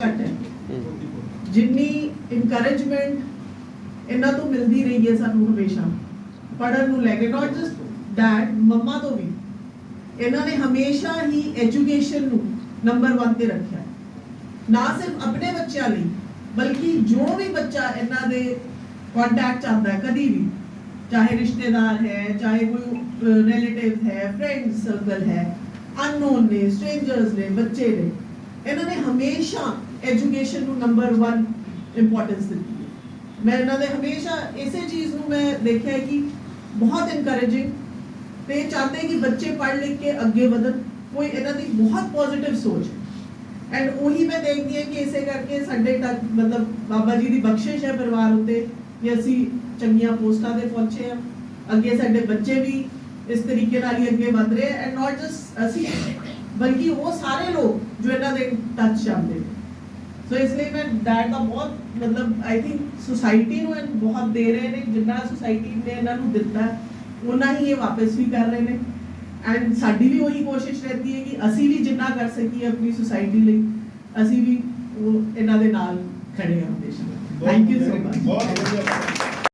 ਘੱਟ ਹੈ ਜਿੰਨੀ ਇਨਕਰੇਜਮੈਂਟ ਇਹਨਾਂ ਤੋਂ ਮਿਲਦੀ ਰਹੀ ਹੈ ਸਾਨੂੰ ਹਮੇਸ਼ਾ ਪੜਨ ਨੂੰ ਲੈ ਕੇ ਨਾਟ ਜਸਟ ਡੈਡ ਮੰਮਾ ਤੋਂ ਵੀ ਇਹਨਾਂ ਨੇ ਹਮੇਸ਼ਾ ਹੀ ਐਜੂਕੇਸ਼ਨ ਨੂੰ ਨੰਬਰ 1 ਤੇ ਰੱਖਿਆ। ਨਾ ਸਿਰਫ ਆਪਣੇ ਬੱਚਿਆਂ ਲਈ ਬਲਕਿ ਜੋ ਵੀ ਬੱਚਾ ਇਹਨਾਂ ਦੇ ਕੰਟੈਕਟ ਆਉਂਦਾ ਹੈ ਕਦੀ ਵੀ ਚਾਹੇ ਰਿਸ਼ਤੇਦਾਰ ਹੈ ਚਾਹੇ ਕੋਈ ਰਿਲੇਟਿਵ ਹੈ ਫਰੈਂਡ ਸਰਕਲ ਹੈ ਅਨਨੋਨ ਨੇ ਸਟ੍ਰੇਂਜਰਸ ਨੇ ਬੱਚੇ ਨੇ ਇਹਨਾਂ ਨੇ ਹਮੇਸ਼ਾ ਐਜੂਕੇਸ਼ਨ ਨੂੰ ਨੰਬਰ 1 ਇੰਪੋਰਟੈਂਸ ਦਿੱਤੀ ਹੈ। ਮੈਂ ਇਹਨਾਂ ਦੇ ਹਮੇਸ਼ਾ ਇਸੇ ਚੀਜ਼ ਨੂੰ ਮੈਂ ਦੇਖਿਆ ਕਿ ਬਹੁਤ ਇਨਕਰੇਜਿੰਗ ਤੇ ਇਹ ਚਾਹਤੇ ਕਿ ਬੱਚੇ ਪੜ੍ਹ ਲਿਖ ਕੇ ਅੱਗੇ ਵਧਣ, ਕੋਈ ਇਹਨਾਂ ਦੀ ਬਹੁਤ ਪੋਜ਼ਿਟਿਵ ਸੋਚ ਹੈ। ਐਂਡ ਉਹੀ ਮੈਂ ਦੇਖਦੀ ਹਾਂ ਕਿ ਇਸੇ ਕਰਕੇ ਸਾਡੇ ਤੱਕ ਮਤਲਬ ਬਾਬਾ ਜੀ ਦੀ ਬਖਸ਼ਿਸ਼ ਹੈ ਪਰਿਵਾਰ ਉੱਤੇ ਕਿ ਅਸੀਂ ਚੰਗੀਆਂ ਪੋਸਟਾਂ ਤੇ ਪਹੁੰਚੇ ਆ ਅੱਗੇ ਸਾਡੇ ਬੱਚੇ ਵੀ ਇਸ ਤਰੀਕੇ ਨਾਲ ਹੀ ਅੱਗੇ ਵਧ ਰਹੇ ਐਂਡ ਨਾਟ ਜਸਟ ਅਸੀਂ ਬਲਕਿ ਉਹ ਸਾਰੇ ਲੋਕ ਜੋ ਇਹਨਾਂ ਦੇ ਟੱਚ ਜਾਂਦੇ ਨੇ ਸੋ ਇਸ ਲਈ ਮੈਂ ਡੈਡ ਦਾ ਬਹੁਤ ਮਤਲਬ ਆਈ ਥਿੰਕ ਸੁਸਾਇਟੀ ਨੂੰ ਬਹੁਤ ਦੇ ਰਹੇ ਨੇ ਜਿੰਨਾ ਸੁਸਾਇਟੀ ਨੇ ਇਹਨਾਂ ਨੂੰ ਦਿੱਤਾ ਹੈ, ਹੀ ਇਹ ਵਾਪਸ ਵੀ ਕਰ ਰਹੇ ਨੇ ਐਂਡ ਸਾਡੀ ਵੀ ਉਹੀ ਕੋਸ਼ਿਸ਼ ਰਹਿੰਦੀ ਹੈ ਕਿ ਅਸੀਂ ਵੀ ਜਿੰਨਾ ਕਰ ਸਕੀਏ ਆਪਣੀ ਸੁਸਾਇਟੀ ਲਈ ਅਸੀਂ ਵੀ ਉਹ ਇਹਨਾਂ ਦੇ ਨਾਲ ਖੜੇ ਹਾਂ ਹਮੇਸ਼ਾ ਥੈਂਕ ਯੂ ਸੋ ਮਚ